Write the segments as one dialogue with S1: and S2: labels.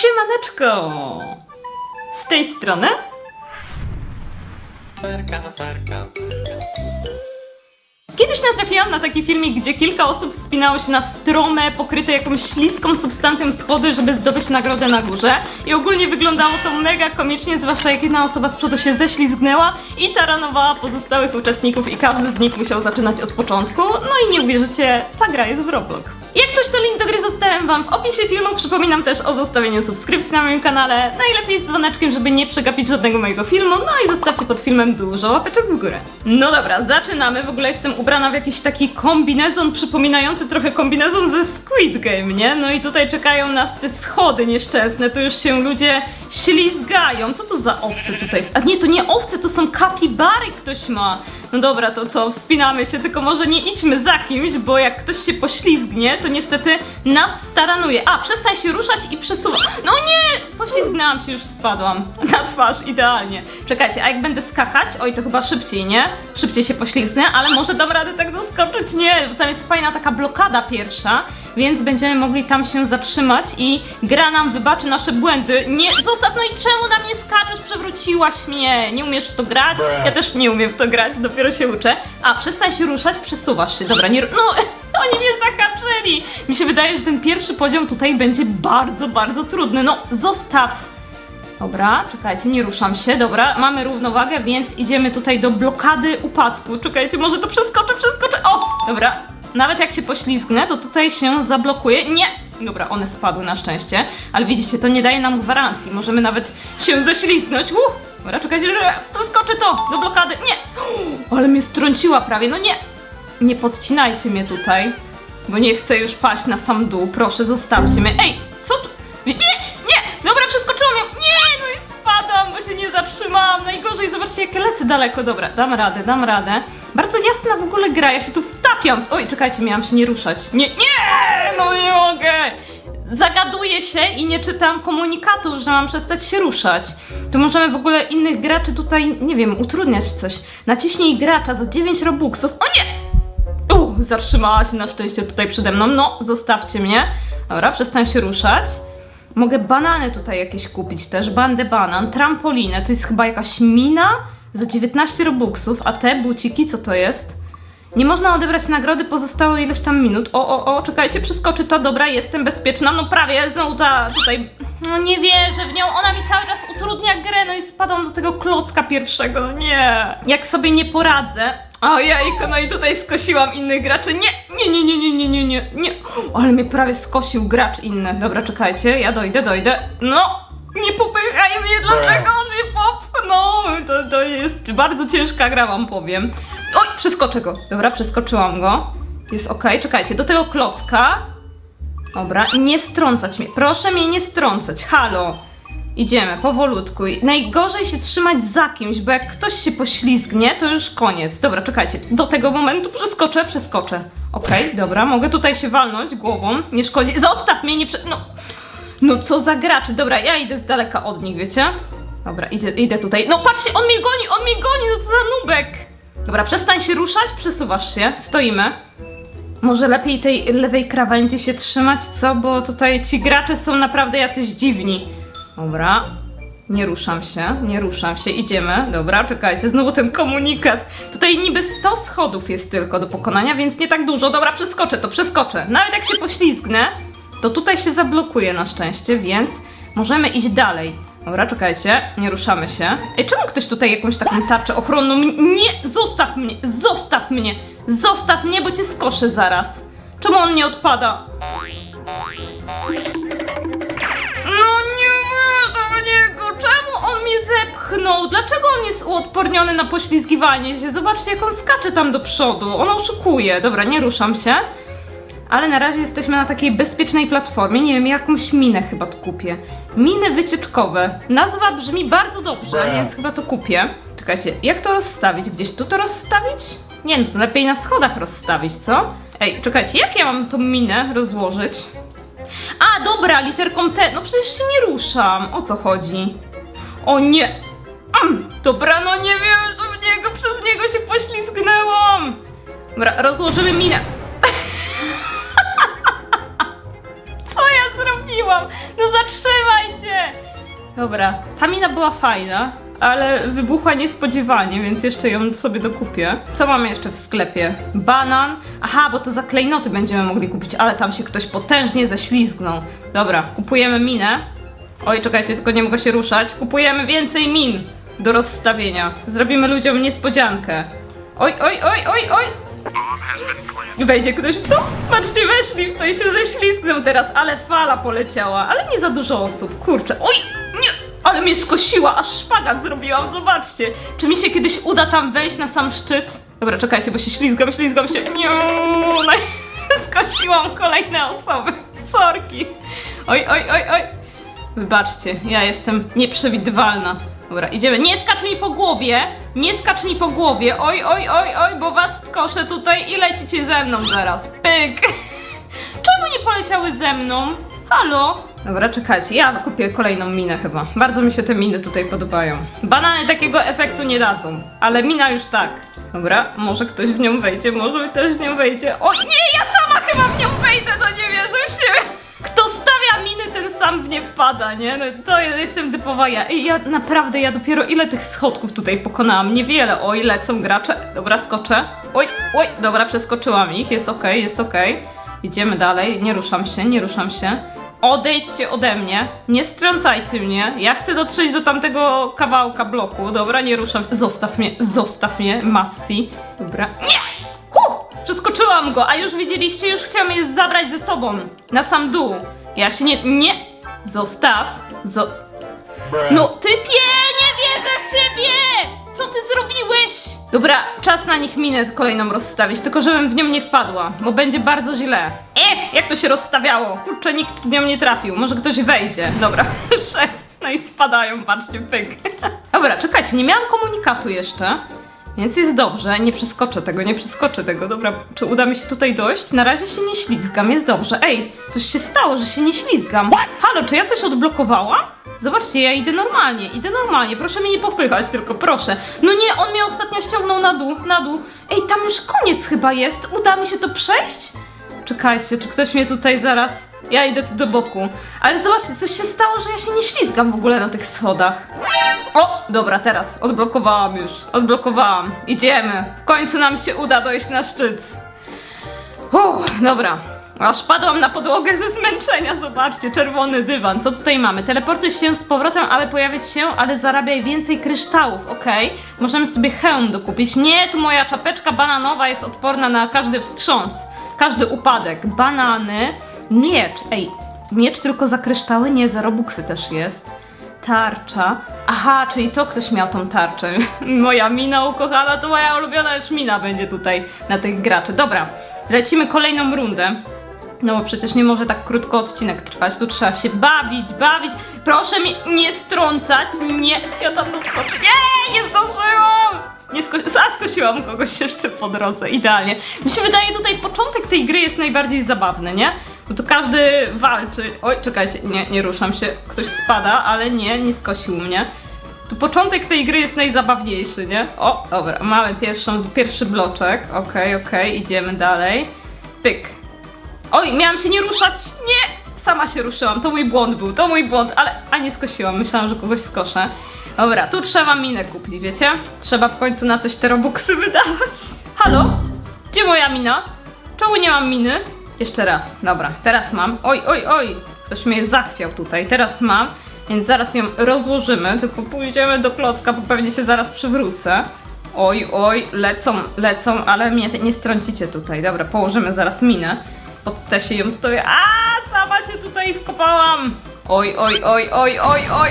S1: Siemaneczko! Z tej strony. Kiedyś natrafiłam na taki filmik, gdzie kilka osób wspinało się na strome, pokryte jakąś śliską substancją schody, żeby zdobyć nagrodę na górze. I ogólnie wyglądało to mega komicznie, zwłaszcza jak jedna osoba z przodu się ześlizgnęła i taranowała pozostałych uczestników i każdy z nich musiał zaczynać od początku. No i nie uwierzycie, ta gra jest w Roblox. Jak coś link do gry zostawiam wam w opisie filmu, przypominam też o zostawieniu subskrypcji na moim kanale, najlepiej z dzwoneczkiem, żeby nie przegapić żadnego mojego filmu, no i zostawcie pod filmem dużo łapeczek w górę. No dobra, zaczynamy, w ogóle jestem ubrana w jakiś taki kombinezon przypominający trochę kombinezon ze Squid Game, nie? No i tutaj czekają nas te schody nieszczęsne, tu już się ludzie ślizgają. Co to za owce tutaj? A nie, to nie owce, to są kapibary ktoś ma. No dobra, to co, wspinamy się, tylko może nie idźmy za kimś, bo jak ktoś się poślizgnie, to niestety nas staranuje. A, przestań się ruszać i przesuwam. No nie! Poślizgnęłam się, już spadłam na twarz, idealnie. Czekajcie, a jak będę skakać? Oj, to chyba szybciej, nie? Szybciej się poślizgnę, ale może dam radę tak doskoczyć? Nie, bo tam jest fajna taka blokada pierwsza, więc będziemy mogli tam się zatrzymać i gra nam wybaczy nasze błędy. Nie, zostaw, no i czemu na mnie skaczesz? Przewróciłaś mnie. Nie umiesz w to grać? Ja też nie umiem w to grać, dopiero się uczę. A, przestań się ruszać, przesuwasz się. Dobra, nie... No, oni mnie zahaczyli. Mi się wydaje, że ten pierwszy poziom tutaj będzie bardzo, bardzo trudny. No, zostaw. Dobra, czekajcie, nie ruszam się. Dobra, mamy równowagę, więc idziemy tutaj do blokady upadku. Czekajcie, może to przeskoczę, przeskoczę. O! Dobra, nawet jak się poślizgnę, to tutaj się zablokuje. Nie! Dobra, one spadły na szczęście, ale widzicie, to nie daje nam gwarancji. Możemy nawet się ześlizgnąć. Uh! Dobra, czekajcie, że przeskoczę to do blokady. Nie! Ale mnie strąciła prawie, no nie! Nie podcinajcie mnie tutaj, bo nie chcę już paść na sam dół. Proszę, zostawcie mnie. Ej, co tu? Nie, nie! Dobra, przeskoczyłam ją. Nie, no i spadam, bo się nie zatrzymałam. Najgorzej, zobaczcie, jak lecę daleko. Dobra, dam radę, dam radę. Bardzo jasna w ogóle gra, ja się tu Oj, czekajcie, miałam się nie ruszać. Nie, nie, no nie mogę. Zagaduję się i nie czytam komunikatów, że mam przestać się ruszać. To możemy w ogóle innych graczy tutaj, nie wiem, utrudniać coś. Naciśnij gracza za 9 robuxów. O nie! U, zatrzymała się na szczęście tutaj przede mną. No, zostawcie mnie. Dobra, przestań się ruszać. Mogę banany tutaj jakieś kupić też. Bandę banan, trampolinę. To jest chyba jakaś mina za 19 robuxów. A te buciki, co to jest? Nie można odebrać nagrody, pozostało ileś tam minut. O, o, o, czekajcie, przeskoczy to. Dobra, jestem bezpieczna. No prawie, znowu ta tutaj... No nie wierzę w nią, ona mi cały czas utrudnia grę, no i spadłam do tego klocka pierwszego, nie. Jak sobie nie poradzę... O jajko, no i tutaj skosiłam innych graczy. Nie, nie, nie, nie, nie, nie, nie, nie, nie. Ale mnie prawie skosił gracz inny. Dobra, czekajcie, ja dojdę, dojdę. No, nie popychaj mnie, dlaczego on mnie popchnął? To, to jest bardzo ciężka gra, wam powiem. Oj, przeskoczę go. Dobra, przeskoczyłam go. Jest ok, czekajcie, do tego klocka. Dobra, nie strącać mnie. Proszę mnie nie strącać. Halo. Idziemy, powolutku. Najgorzej się trzymać za kimś, bo jak ktoś się poślizgnie, to już koniec. Dobra, czekajcie. Do tego momentu przeskoczę, przeskoczę. Okej, dobra, mogę tutaj się walnąć głową. Nie szkodzi. Zostaw mnie, nie prze... No, no co za graczy. Dobra, ja idę z daleka od nich, wiecie? Dobra, idę, idę tutaj. No patrzcie, on mnie goni, on mnie goni, no co za nubek. Dobra, przestań się ruszać, przesuwasz się. Stoimy. Może lepiej tej lewej krawędzi się trzymać, co? Bo tutaj ci gracze są naprawdę jacyś dziwni. Dobra. Nie ruszam się, nie ruszam się, idziemy. Dobra, czekajcie, znowu ten komunikat. Tutaj niby 100 schodów jest tylko do pokonania, więc nie tak dużo. Dobra, przeskoczę to, przeskoczę. Nawet jak się poślizgnę, to tutaj się zablokuje na szczęście, więc możemy iść dalej. Dobra, czekajcie, nie ruszamy się. Ej, czemu ktoś tutaj jakąś taką tarczę ochronną... Nie, zostaw mnie, zostaw mnie, zostaw mnie, bo cię skoszę zaraz. Czemu on nie odpada? No nie w niego! Czemu on mnie zepchnął? Dlaczego on jest uodporniony na poślizgiwanie się? Zobaczcie, jak on skacze tam do przodu. On oszukuje. Dobra, nie ruszam się. Ale na razie jesteśmy na takiej bezpiecznej platformie. Nie wiem, jakąś minę chyba tu kupię. Miny wycieczkowe. Nazwa brzmi bardzo dobrze, więc chyba to kupię. Czekajcie, jak to rozstawić? Gdzieś tu to rozstawić? Nie, no to lepiej na schodach rozstawić, co? Ej, czekajcie, jak ja mam tą minę rozłożyć? A, dobra, literką T. No przecież się nie ruszam. O co chodzi? O nie. Mm, dobra, no nie wierzę w niego. Przez niego się poślizgnęłam. Dobra, rozłożymy minę. Dobra, ta mina była fajna, ale wybuchła niespodziewanie, więc jeszcze ją sobie dokupię. Co mamy jeszcze w sklepie? Banan. Aha, bo to za klejnoty będziemy mogli kupić, ale tam się ktoś potężnie ześlizgnął. Dobra, kupujemy minę. Oj, czekajcie, tylko nie mogę się ruszać. Kupujemy więcej min do rozstawienia. Zrobimy ludziom niespodziankę. Oj, oj, oj, oj, oj! Wejdzie ktoś w to? Patrzcie, weszli w to i się ześlizgną teraz, ale fala poleciała, ale nie za dużo osób, kurczę. Oj, ale mnie skosiła, aż szpagat zrobiłam, zobaczcie. Czy mi się kiedyś uda tam wejść na sam szczyt? Dobra, czekajcie, bo się ślizgam, ślizgam się. Nie, no skosiłam kolejne osoby. Sorki. Oj, oj, oj, oj. Wybaczcie, ja jestem nieprzewidywalna. Dobra, idziemy. Nie skacz mi po głowie! Nie skacz mi po głowie! Oj, oj, oj, oj, bo was skoszę tutaj i lecicie ze mną zaraz. Pyk! Czemu nie poleciały ze mną? Halo? Dobra, czekajcie, ja kupię kolejną minę chyba. Bardzo mi się te miny tutaj podobają. Banany takiego efektu nie dadzą, ale mina już tak. Dobra, może ktoś w nią wejdzie, może też w nią wejdzie. O nie, ja sama chyba w nią wejdę, no nie wierzę w siebie. Kto stawia miny, ten sam w nie wpada, nie? No to jestem typowa ja. I ja naprawdę, ja dopiero ile tych schodków tutaj pokonałam? Niewiele. Oj, lecą gracze. Dobra, skoczę. Oj, oj, dobra, przeskoczyłam ich. Jest okej, jest okej. Idziemy dalej. Nie ruszam się, nie ruszam się. Odejdźcie ode mnie, nie strącajcie mnie. Ja chcę dotrzeć do tamtego kawałka bloku. Dobra, nie ruszam. Zostaw mnie, zostaw mnie, Massi. Dobra. Nie! Hu! Przeskoczyłam go, a już widzieliście, już chciałam je zabrać ze sobą. Na sam dół. Ja się nie. Nie! Zostaw. Zo. No, typie, nie wierzę w ciebie! Dobra, czas na nich minę kolejną rozstawić, tylko żebym w nią nie wpadła, bo będzie bardzo źle. Eh, jak to się rozstawiało? Kurczę, nikt w nią nie trafił, może ktoś wejdzie. Dobra, szedł. No i spadają, patrzcie, pyk. Dobra, czekajcie, nie miałam komunikatu jeszcze. Więc jest dobrze, nie przeskoczę tego, nie przeskoczę tego. Dobra, czy uda mi się tutaj dojść? Na razie się nie ślizgam, jest dobrze. Ej, coś się stało, że się nie ślizgam. Halo, czy ja coś odblokowałam? Zobaczcie, ja idę normalnie, idę normalnie. Proszę mnie nie popychać, tylko proszę. No nie, on mnie ostatnio ściągnął na dół, na dół. Ej, tam już koniec chyba jest. Uda mi się to przejść? Czekajcie, czy ktoś mnie tutaj zaraz... Ja idę tu do boku. Ale zobaczcie, coś się stało, że ja się nie ślizgam w ogóle na tych schodach. O, dobra, teraz odblokowałam już. Odblokowałam. Idziemy. W końcu nam się uda dojść na szczyt. Uff, dobra. Aż padłam na podłogę ze zmęczenia, zobaczcie, czerwony dywan. Co tutaj mamy? Teleportuj się z powrotem, aby pojawić się, ale zarabiaj więcej kryształów, okej? Możemy sobie hełm dokupić. Nie, tu moja czapeczka bananowa jest odporna na każdy wstrząs, każdy upadek. Banany, miecz, ej, miecz tylko za kryształy? Nie, za robuxy też jest. Tarcza. Aha, czyli to ktoś miał tą tarczę. Moja mina ukochana, to moja ulubiona już mina będzie tutaj na tych graczy. Dobra, lecimy kolejną rundę. No bo przecież nie może tak krótko odcinek trwać, tu trzeba się bawić, bawić. Proszę mi nie strącać, nie, ja tam doskoczę. Nie, nie zdążyłam! Nie sko a, skosiłam kogoś jeszcze po drodze, idealnie. Mi się wydaje tutaj początek tej gry jest najbardziej zabawny, nie? Bo tu każdy walczy. Oj, czekajcie, nie, nie ruszam się. Ktoś spada, ale nie, nie skosił mnie. Tu początek tej gry jest najzabawniejszy, nie? O, dobra, mamy pierwszą, pierwszy bloczek. Okej, okej, idziemy dalej. Pyk. Oj, miałam się nie ruszać! Nie! Sama się ruszyłam, to mój błąd był, to mój błąd, ale... A nie skosiłam, myślałam, że kogoś skoszę. Dobra, tu trzeba minę kupić, wiecie? Trzeba w końcu na coś te robuxy wydawać. Halo? Gdzie moja mina? Czemu nie mam miny? Jeszcze raz, dobra, teraz mam. Oj, oj, oj! Ktoś mnie zachwiał tutaj, teraz mam. Więc zaraz ją rozłożymy, tylko pójdziemy do klocka, bo pewnie się zaraz przywrócę. Oj, oj, lecą, lecą, ale mnie nie strącicie tutaj. Dobra, położymy zaraz minę. Pod te się ją stoję. A, sama się tutaj wkopałam. Oj, oj, oj, oj, oj, oj.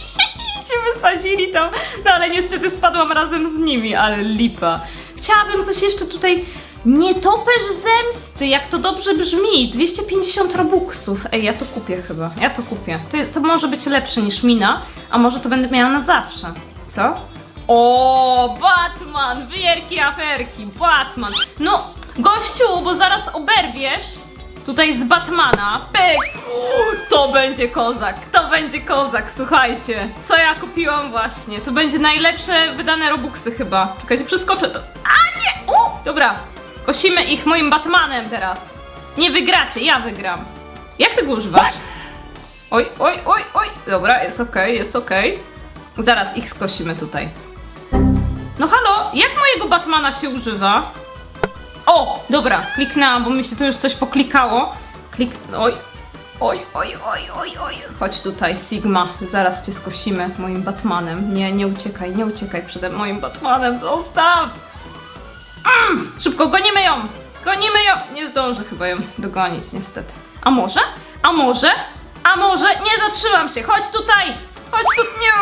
S1: się wysadzili tam. No ale niestety spadłam razem z nimi, ale lipa. Chciałabym coś jeszcze tutaj... Nietoperz zemsty, jak to dobrze brzmi. 250 robuxów. Ej, ja to kupię chyba. Ja to kupię. To, to może być lepsze niż mina, a może to będę miała na zawsze. Co? O, Batman! Wierki aferki, Batman! No, gościu, bo zaraz oberwiesz tutaj z Batmana. Pyk! To będzie kozak, to będzie kozak, słuchajcie. Co ja kupiłam właśnie? To będzie najlepsze wydane robuxy chyba. Czekajcie, przeskoczę to. A nie! U! Dobra, kosimy ich moim Batmanem teraz. Nie wygracie, ja wygram. Jak tego używać? Oj, oj, oj, oj. Dobra, jest okej, jest okej. Zaraz ich skosimy tutaj. No halo, jak mojego Batmana się używa? O, dobra, kliknęłam, bo mi się tu już coś poklikało. Klik... Oj, oj, oj, oj, oj, oj. Chodź tutaj, Sigma, zaraz cię skosimy moim Batmanem. Nie, nie uciekaj, nie uciekaj przede moim Batmanem, zostaw! Mm, szybko, gonimy ją! Gonimy ją! Nie zdążę chyba ją dogonić, niestety. A może? A może? A może? Nie zatrzymam się! Chodź tutaj! Chodź tu! Nie,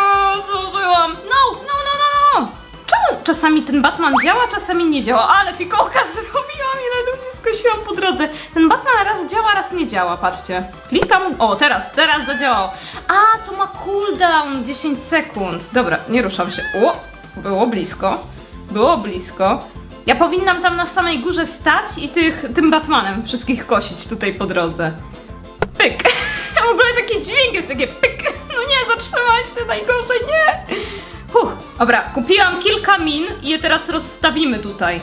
S1: zdążyłam! No, no, no, no, no! Czemu czasami ten Batman działa, czasami nie działa? Ale fikołka zrobiłam, ile ludzi skosiłam po drodze. Ten Batman raz działa, raz nie działa, patrzcie. Klikam, o teraz, teraz zadziałał. A, to ma cooldown 10 sekund. Dobra, nie ruszam się. O, było blisko. Było blisko. Ja powinnam tam na samej górze stać i tych, tym Batmanem wszystkich kosić tutaj po drodze. Pyk! W ogóle taki dźwięk jest takie pyk! No nie, zatrzymaj się, najgorzej, nie! Huh, dobra, kupiłam kilka min i je teraz rozstawimy tutaj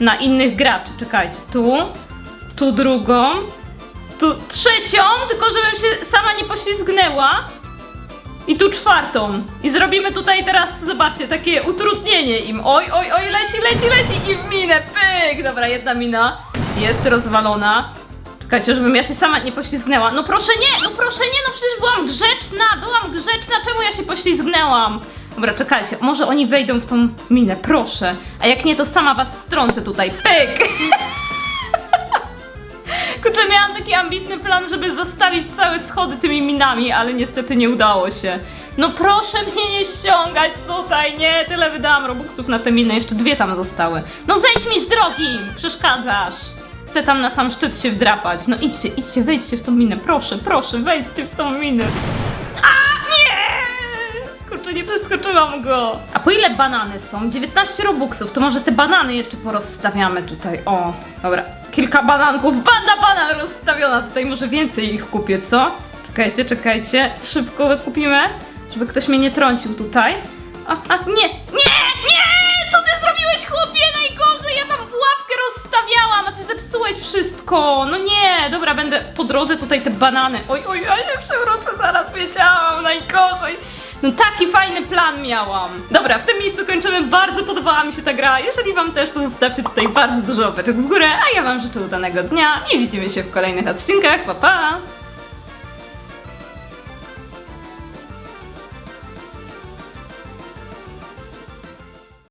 S1: na innych graczy. Czekajcie, tu, tu drugą, tu trzecią, tylko żebym się sama nie poślizgnęła. I tu czwartą. I zrobimy tutaj teraz, zobaczcie, takie utrudnienie im. Oj, oj, oj, leci, leci, leci i w minę, pyk! Dobra, jedna mina jest rozwalona. Czekajcie, żebym ja się sama nie poślizgnęła. No proszę nie, no proszę nie, no przecież byłam grzeczna, byłam grzeczna, czemu ja się poślizgnęłam? Dobra, czekajcie, może oni wejdą w tą minę, proszę. A jak nie, to sama was strącę tutaj, pyk! Kurczę, miałam taki ambitny plan, żeby zastawić całe schody tymi minami, ale niestety nie udało się. No proszę mnie nie ściągać tutaj, nie, tyle wydałam robuxów na te miny, jeszcze dwie tam zostały. No zejdź mi z drogi, przeszkadzasz. Chcę tam na sam szczyt się wdrapać. No idźcie, idźcie, wejdźcie w tą minę, proszę, proszę, wejdźcie w tą minę. A, nie! Kurczę, nie przeskoczyłam go. A po ile banany są? 19 robuxów, to może te banany jeszcze porozstawiamy tutaj. O, dobra, kilka bananków, banda banan rozstawiona, tutaj może więcej ich kupię, co? Czekajcie, czekajcie, szybko kupimy, żeby ktoś mnie nie trącił tutaj. A, a, nie, nie, nie! Co ty zrobiłeś, chłopie? Najgorzej, ja tam pułapkę rozstawiałam, a ty zepsułeś wszystko. No nie, dobra, będę po drodze tutaj te banany. Oj, oj, ja się przewrócę, zaraz wiedziałam, najgorzej. No taki fajny plan miałam. Dobra, w tym miejscu kończymy. Bardzo podobała mi się ta gra. Jeżeli wam też, to zostawcie tutaj bardzo dużo łapeczek w górę, a ja wam życzę udanego dnia i widzimy się w kolejnych odcinkach. Pa, pa!